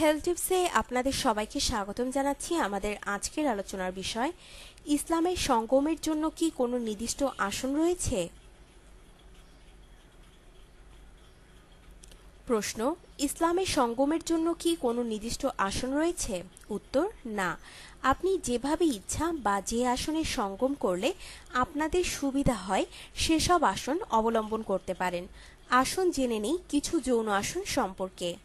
Health টিপসে আপনাদের সবাইকে স্বাগতম জানাচ্ছি আমাদের আজকের আলোচনার বিষয়, ইসলামের সঙ্গমের জন্য কি কোনো নির্দিষ্ট আসন রয়েছে? প্রশ্ন, ইসলামের সঙ্গমের জন্য কি কোনো নির্দিষ্ট আসন রয়েছে? উত্তর, না। আপনি যেভাবে ইচ্ছা বা যে আসনে সঙ্গম করলে আপনাদের সুবিধা হয়, সেসব আসন অবলম্বন করতে পারেন। আসন জেনে নেই কিছু যৌন আসন সম্পর্কে।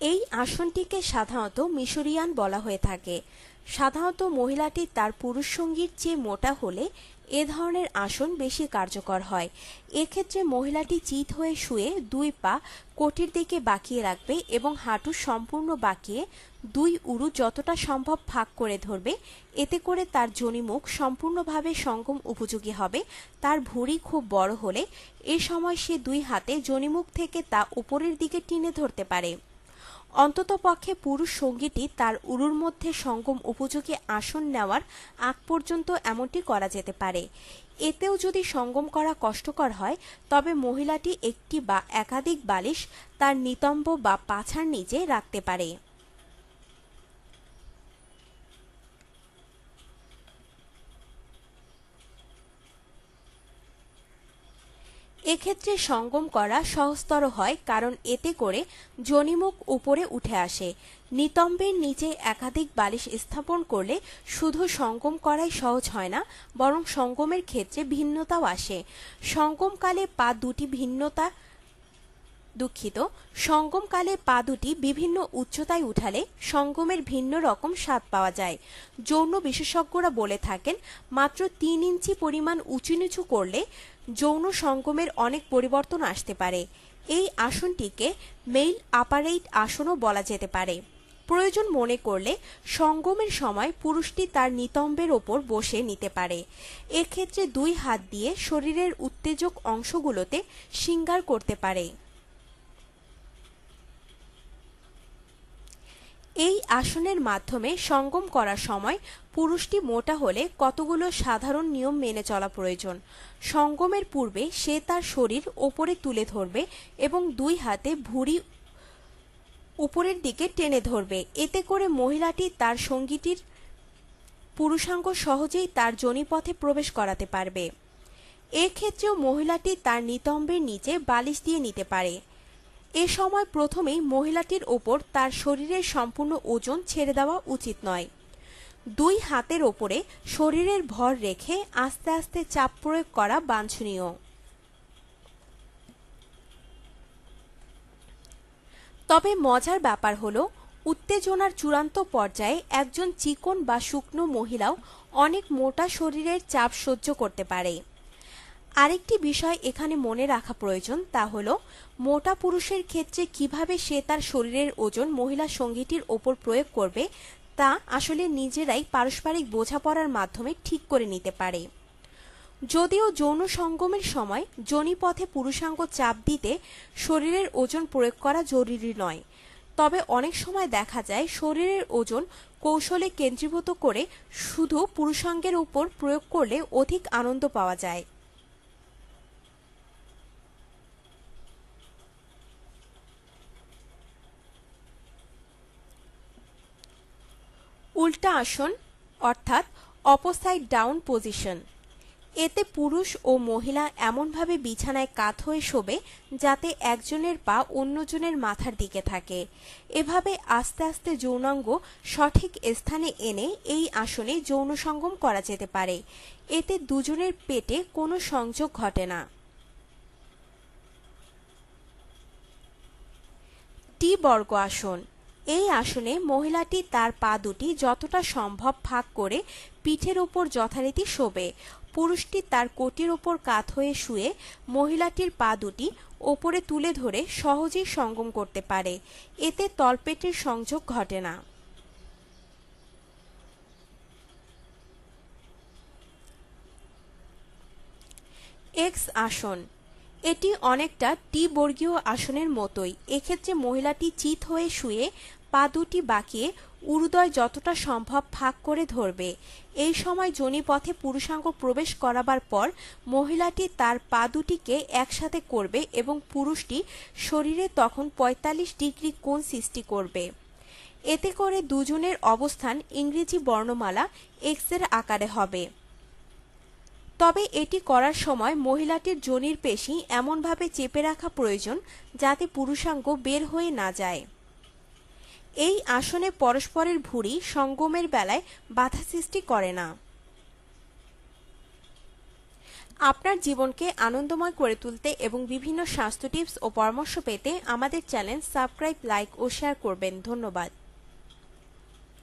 এই আসনটিকে সাধারণত মিশরিয়ান বলা হয়ে থাকে। সাধারণত মহিলাটি তার পুরুষ সঙ্গীর চেয়ে মোটা হলে এ ধরনের আসন বেশি কার্যকর হয়। এক্ষেত্রে মহিলাটি চিত হয়ে শুয়ে দুই পা কোটির দিকে বাঁকিয়ে রাখবে এবং হাঁটু সম্পূর্ণ বাঁকিয়ে দুই উরু যতটা সম্ভব ফাঁক করে ধরবে। এতে করে তার জনিমুখ সম্পূর্ণভাবে সঙ্গম উপযোগী হবে। তার ভুঁড়ি খুব বড় হলে এ সময় সে দুই হাতে জনিমুখ থেকে তা উপরের দিকে টেনে ধরতে পারে। অন্ততপক্ষে পুরুষ সঙ্গীটি তার উরুর মধ্যে সঙ্গম উপযোগী আসন নেওয়ার আগ পর্যন্ত এমনটি করা যেতে পারে। এতেও যদি সঙ্গম করা কষ্টকর হয়, তবে মহিলাটি একটি বা একাধিক বালিশ তার নিতম্ব বা পাছার নিচে রাখতে পারে। এক্ষেত্রে সঙ্গম করা সহজতর হয় কারণ এতে করে জনিমুখ উপরে উঠে আসে। নিতম্বের নিচে একাধিক বালিশ স্থাপন করলে শুধু সঙ্গম করাই সহজ হয় না, বরং সঙ্গমের ক্ষেত্রে ভিন্নতাও আসে। সঙ্গমকালে পা দুটি ভিন্নতা দুঃখিত, সঙ্গমকালে পা দুটি বিভিন্ন উচ্চতায় উঠালে সঙ্গমের ভিন্ন রকম স্বাদ পাওয়া যায়। যৌন বিশেষজ্ঞরা বলে থাকেন, মাত্র তিন ইঞ্চি পরিমাণ উঁচু নিচু করলে যৌন সঙ্গমের অনেক পরিবর্তন আসতে পারে। এই আসনটিকে মেইল আপারেইট আসনও বলা যেতে পারে। প্রয়োজন মনে করলে সঙ্গমের সময় পুরুষটি তার নিতম্বের ওপর বসে নিতে পারে। এক্ষেত্রে দুই হাত দিয়ে শরীরের উত্তেজক অংশগুলোতে সিঙ্গার করতে পারে। এই আসনের মাধ্যমে সঙ্গম করার সময় পুরুষটি মোটা হলে কতগুলো সাধারণ নিয়ম মেনে চলা প্রয়োজন। সঙ্গমের পূর্বে সে তার শরীর ওপরে তুলে ধরবে এবং দুই হাতে ভুঁড়ি উপরের দিকে টেনে ধরবে। এতে করে মহিলাটি তার সঙ্গীটির পুরুষাঙ্গ সহজেই তার জনিপথে প্রবেশ করাতে পারবে। এক্ষেত্রেও মহিলাটি তার নিতম্বের নিচে বালিশ দিয়ে নিতে পারে। এ সময় প্রথমেই মহিলাটির ওপর তার শরীরের সম্পূর্ণ ওজন ছেড়ে দেওয়া উচিত নয়। দুই হাতের ওপরে শরীরের ভর রেখে আস্তে আস্তে চাপ প্রয়োগ করা বাঞ্ছনীয়। তবে মজার ব্যাপার হলো, উত্তেজনার চূড়ান্ত পর্যায়ে একজন চিকন বা শুকনো মহিলাও অনেক মোটা শরীরের চাপ সহ্য করতে পারে। আরেকটি বিষয় এখানে মনে রাখা প্রয়োজন, তা হলো মোটা পুরুষের ক্ষেত্রে কীভাবে সে তার শরীরের ওজন মহিলা সঙ্গীটির ওপর প্রয়োগ করবে, তা আসলে নিজেরাই পারস্পরিক বোঝাপড়ার মাধ্যমে ঠিক করে নিতে পারে। যদিও যৌন সঙ্গমের সময় জনিপথে পুরুষাঙ্গ চাপ দিতে শরীরের ওজন প্রয়োগ করা জরুরি নয়, তবে অনেক সময় দেখা যায় শরীরের ওজন কৌশলে কেন্দ্রীভূত করে শুধু পুরুষাঙ্গের উপর প্রয়োগ করলে অধিক আনন্দ পাওয়া যায়। উল্টা আসন, অর্থাৎ অপোসাইড ডাউন পজিশন এতে পুরুষ ও মহিলা এমনভাবে বিছানায় কাত হয়ে শোবে যাতে একজনের পা অন্যজনের মাথার দিকে থাকে। এভাবে আস্তে আস্তে যৌনাঙ্গ সঠিক স্থানে এনে এই আসনে যৌন সঙ্গম করা যেতে পারে। এতে দুজনের পেটে কোনো সংযোগ ঘটে না। টি বর্গ আসন। এই আসনে মহিলাটি তার পা দুটি যতটা সম্ভব ফাঁক করে পিঠের ওপর যথারীতি শোবে। পুরুষটি তার কোটির ওপর কাত হয়ে শুয়ে মহিলাটির পা দুটি ওপরে তুলে ধরে সহজেই সঙ্গম করতে পারে। এতে তলপেটের সংযোগ ঘটে না। এক্স আসন। এটি অনেকটা টি বর্গীয় আসনের মতোই। এক্ষেত্রে মহিলাটি চিত হয়ে শুয়ে পা দুটি বাঁকিয়ে উরুদয় যতটা সম্ভব ফাঁক করে ধরবে। এই সময় যোনিপথে পুরুষাঙ্গ প্রবেশ করাবার পর মহিলাটি তার পা দুটিকে একসাথে করবে এবং পুরুষটি শরীরে তখন ৪৫ ডিগ্রি কোণ সৃষ্টি করবে। এতে করে দুজনের অবস্থান ইংরেজি বর্ণমালা এক্সের আকারে হবে। তবে এটি করার সময় মহিলাটির যোনির পেশি এমনভাবে চেপে রাখা প্রয়োজন যাতে পুরুষাঙ্গ বের হয়ে না যায়। এই আসনে পরস্পরের ভুঁড়ি সঙ্গমের বেলায় বাধা সৃষ্টি করে না। আপনার জীবনকে আনন্দময় করে তুলতে এবং বিভিন্ন স্বাস্থ্য টিপস ও পরামর্শ পেতে আমাদের চ্যানেল সাবস্ক্রাইব, লাইক ও শেয়ার করবেন। ধন্যবাদ।